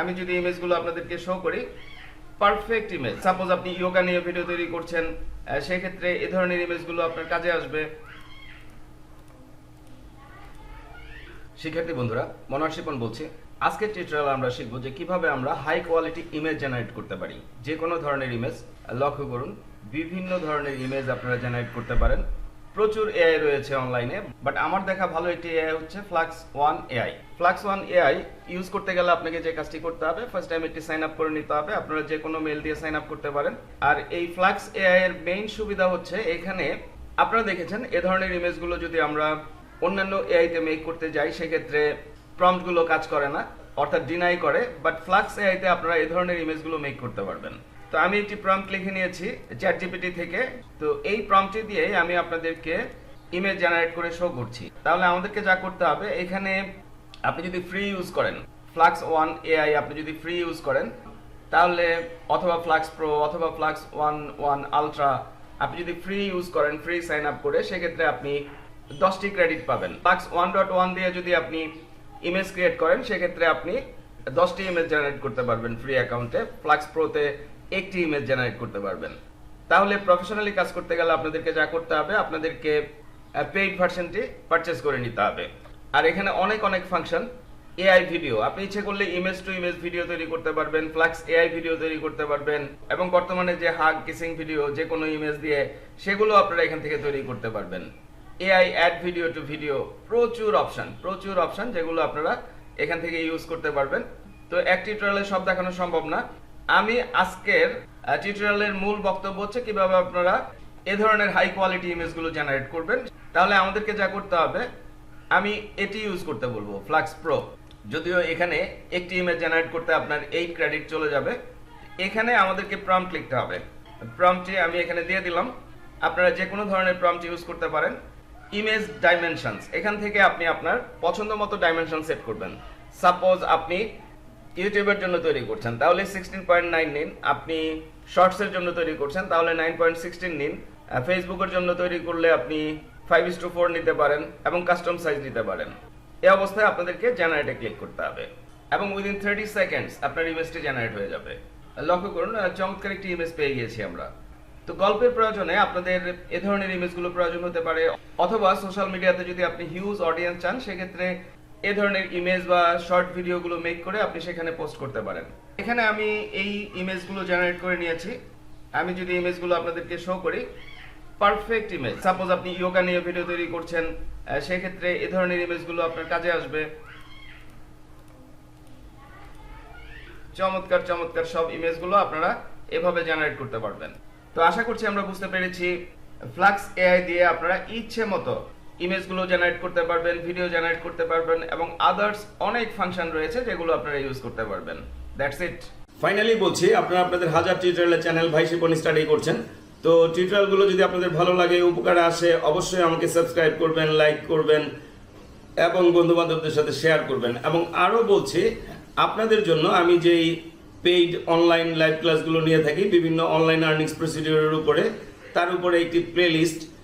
আমি যদি ইমেজগুলো আপনাদেরকে শো করি পারফেক্ট ইমেজ সাপোজ আপনি ইয়োগা নিয়ে ভিডিও তৈরি করছেন সেক্ষেত্রে এ ধরনের ইমেজগুলো আপনার কাজে আসবে। শিক্ষার্থী বন্ধুরা মনার শিপন বলছি। আজকের টিউটোরিয়াল আমরা শিখব যে কীভাবে আমরা হাই কোয়ালিটি ইমেজ জেনারেট করতে পারি। যে কোনো ধরনের ইমেজ লক্ষ্য করুন। বিভিন্ন ধরনের ইমেজ আপনারা জেনারেট করতে পারেন। প্রচুর এআই রয়েছে অনলাইনে বাট আমার দেখা ভালো একটি এআই হচ্ছে flux one AI flux one AI use করতে গেলে আপনাকে যে কাজটি করতে হবে ফার্স্ট টাইম একটি সাইন আপ করে নিতে হবে, আপনারা যে কোনো মেল দিয়ে সাইন আপ করতে পারেন। আর এই ফ্লাক্স এআই এর মেইন সুবিধা হচ্ছে এখানে আপনারা দেখেছেন, এ ধরনের ইমেজগুলো যদি আমরা অন্যান্য এআই তে মেক করতে যাই, সেক্ষেত্রে প্রম্পটগুলো কাজ করে না, অর্থাৎ ডিনাই করে বাট ফ্লাক্স এআই তে আপনারা এই ধরনের ইমেজগুলো মেক করতে পারবেন। তো আমি একটি প্রম্পট লিখে নিয়েছি চ্যাট জিপিটি থেকে। তো এই প্রম্পটটি দিয়ে আমি আপনাদেরকে ইমেজ জেনারেট করে শো করছি। তাহলে আমাদেরকে যা করতে হবে, এখানে আপনি যদি ফ্রি ইউজ করেন ফ্লাক্স ওয়ান এআই আপনি যদি ফ্রি ইউজ করেন, তাহলে অথবা ফ্লাক্স প্রো অথবা ফ্লাক্স ওয়ান ওয়ান আলট্রা আপনি যদি ফ্রি ইউজ করেন ফ্রি সাইন আপ করে, সেক্ষেত্রে আপনি দশটি ক্রেডিট পাবেন। ফ্লাক্স ওয়ান ডট ওয়ান দিয়ে যদি আপনি ইমেজ ক্রিয়েট করেন, সেক্ষেত্রে আপনি দশটি ইমেজ জেনারেট করতে পারবেন ফ্রি অ্যাকাউন্টে ফ্লাক্স প্রোতে একটি ইমেজ জেনারেট করতে পারবেন। তাহলে প্রফেশনালি কাজ করতে গেলে আপনাদেরকে যা করতে হবে, আপনাদেরকে পেইড ভার্সনটি পারচেস করে নিতে হবে। আর এখানে অনেক অনেক ফাংশন এআই ভিডিও আপনি ইচ্ছে করলে ইমেজ টু ইমেজ ভিডিও তৈরি করতে পারবেন ফ্লাক্স এআই ভিডিও তৈরি করতে পারবেন, এবং বর্তমানে যে হাগ কিসিং ভিডিও যে কোনো ইমেজ দিয়ে সেগুলো আপনারা এখান থেকে তৈরি করতে পারবেন। AI add video to video প্রচুর অপশন প্রচুর অপশন যেগুলো আপনারা এখান থেকে ইউজ করতে পারবেন। তো এক টিউটোরিয়ালে সব দেখানো সম্ভব না। আমি আজকের টিউটোরিয়ালের মূল বক্তব্য হচ্ছে কীভাবে আপনারা এ ধরনের হাই কোয়ালিটি ইমেজগুলো জেনারেট করবেন। তাহলে আমাদেরকে যা করতে হবে, আমি এটি ইউজ করতে বলব ফ্লাক্স প্রো যদিও এখানে একটি ইমেজ জেনারেট করতে আপনার এইট ক্রেডিট চলে যাবে। এখানে আমাদেরকে প্রম্পট লিখতে হবে। প্রম্পটটি আমি এখানে দিয়ে দিলাম, আপনারা যে কোনো ধরনের প্রম্পট ইউজ করতে পারেন। ইমেজ ডাইমেনশনস এখান থেকে আপনি আপনার পছন্দ মতো ডাইমেনশন সেট করবেন। সাপোজ আপনি ইউটিউবের জন্য তৈরি করছেন। তাহলে সিক্সটিন পয়েন্ট নাইন নিন। আপনি শর্টসের জন্য তৈরি করছেন। তাহলে নাইন পয়েন্ট সিক্সটিন নিন। ফেসবুকের জন্য তৈরি করলে আপনি ফাইভ ইস টু ফোর নিতে পারেন এবং কাস্টম সাইজ নিতে পারেন। এই অবস্থায় আপনাদেরকে জেনারেটে ক্লিক করতে হবে। এবং উইদিন থার্টি সেকেন্ডস আপনার ইমেজটি জেনারেট হয়ে যাবে। লক্ষ্য করুন চমৎকার একটি ইমেজ পেয়ে গিয়েছি আমরা। তো গল্পের প্রয়োজনে আপনাদের এ ধরনের ইমেজগুলো প্রয়োজন হতে পারে। অথবা সোশ্যাল মিডিয়াতে যদি আপনি হিউজ অডিয়েন্স চান, সেক্ষেত্রে এ ধরনের ইমেজ বা শর্ট ভিডিওগুলো মেক করে আপনি সেখানে পোস্ট করতে পারেন। এখানে আমি এই ইমেজগুলো জেনারেট করে নিয়েছি। আমি যদি ইমেজগুলো আপনাদেরকে শো করি পারফেক্ট ইমেজ সাপোজ আপনি ইয়োগা নিয়ে ভিডিও তৈরি করছেন সেক্ষেত্রে এ ধরনের ইমেজগুলো আপনার কাজে আসবে। চমৎকার চমৎকার সব ইমেজগুলো আপনারা এভাবে জেনারেট করতে পারবেন। তো আশা করছি আমরা বুঝতে পেরেছি। ফ্লাক্স এআই দিয়ে আপনারা ইচ্ছে মতো ইমেজগুলো জেনারেট করতে পারবেন ভিডিও জেনারেট করতে পারবেন এবং আদার্স অনেক ফাংশন রয়েছে যেগুলো আপনারা ইউজ করতে পারবেন। দ্যাটস ইট ফাইনালি বলছি, আপনারা আপনাদের হাজার টিউটোরিয়ালের চ্যানেল ভাই শিপন স্টাডি করছেন। তো টিউটোরিয়ালগুলো যদি আপনাদের ভালো লাগে, উপকারে আসে, অবশ্যই আমাকে সাবস্ক্রাইব করবেন লাইক করবেন এবং বন্ধু বান্ধবদের সাথে শেয়ার করবেন। এবং আরও বলছি, আপনাদের জন্য আমি যেই পেইড অনলাইন লাইভ ক্লাসগুলো নিয়ে থাকি, বিভিন্ন অনলাইন আর্নিংস প্রসিডিওরের উপরে, তার উপরে একটি playlist